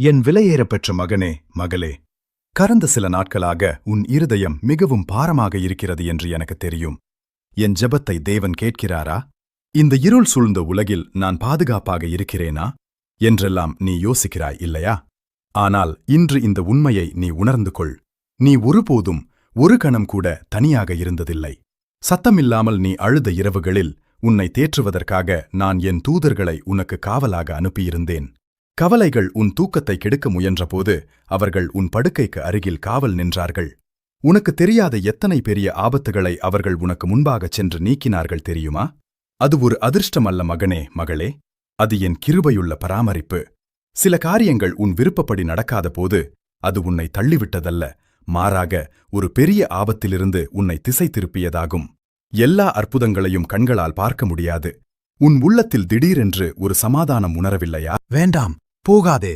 என் விலையேறப்பெற்ற மகனே மகளே கடந்த சில நாட்களாக உன் இருதயம் மிகவும் பாரமாக இருக்கிறது என்று எனக்கு தெரியும். என் ஜெபத்தை தேவன் கேட்கிறாரா? இந்த இருள் சூழ்ந்த உலகில் நான் பாதுகாப்பாக இருக்கிறேனா? என்றெல்லாம் நீ யோசிக்கிறாய் இல்லையா? ஆனால் இன்று இந்த உண்மையை நீ உணர்ந்து கொள். நீ ஒருபோதும் ஒரு கணம் கூட தனியாக இருந்ததில்லை. சத்தமில்லாமல் நீ அழுத இரவுகளில் உன்னை தேற்றுவதற்காக நான் என் தூதர்களை உனக்கு காவலாக அனுப்பியிருந்தேன். கவலைகள் உன் தூக்கத்தை கெடுக்க முயன்றபோது அவர்கள் உன் படுக்கைக்கு அருகில் காவல் நின்றார்கள். உனக்கு தெரியாத எத்தனை பெரிய ஆபத்துகளை அவர்கள் உனக்கு முன்பாகச் சென்று நீக்கினார்கள் தெரியுமா? அது ஒரு அதிர்ஷ்டம் அல்ல மகனே மகளே. அது என் கிருபையுள்ள பராமரிப்பு. சில காரியங்கள் உன் விருப்பப்படி நடக்காத போது அது உன்னை தள்ளிவிட்டதல்ல. மாறாக ஒரு பெரிய ஆபத்திலிருந்து உன்னை திசை திருப்பியதாகும். எல்லா அற்புதங்களையும் கண்களால் பார்க்க முடியாது. உன் உள்ளத்தில் திடீரென்று ஒரு சமாதானம் உணரவில்லையா? வேண்டாம். போகாதே.